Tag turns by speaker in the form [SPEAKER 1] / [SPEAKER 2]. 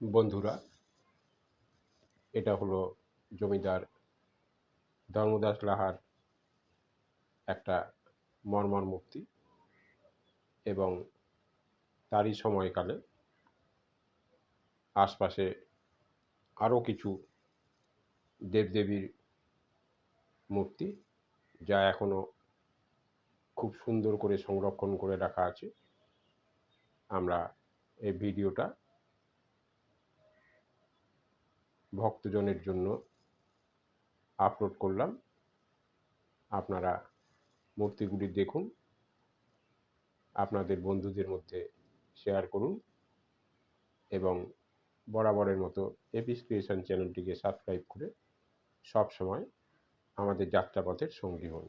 [SPEAKER 1] বন্ধুরা, এটা হলো জমিদার ধর্মদাস লাহার একটা মর্মর মূর্তি এবং তারই সময়কালে আশপাশে আরও কিছু দেবদেবীর মূর্তি যা এখনও খুব সুন্দর করে সংরক্ষণ করে রাখা আছে। আমরা এই ভিডিওটা ভক্তজনের জন্য আপলোড করলাম। আপনারা মূর্তিগুলি দেখুন। আপনাদের বন্ধুদের মধ্যে শেয়ার করুন এবং বরাবরের মতো এপিস ক্রিয়েশন চ্যানেলটিকে সাবস্ক্রাইব করে সব সময় আমাদের যাত্রাপথের সঙ্গী হন।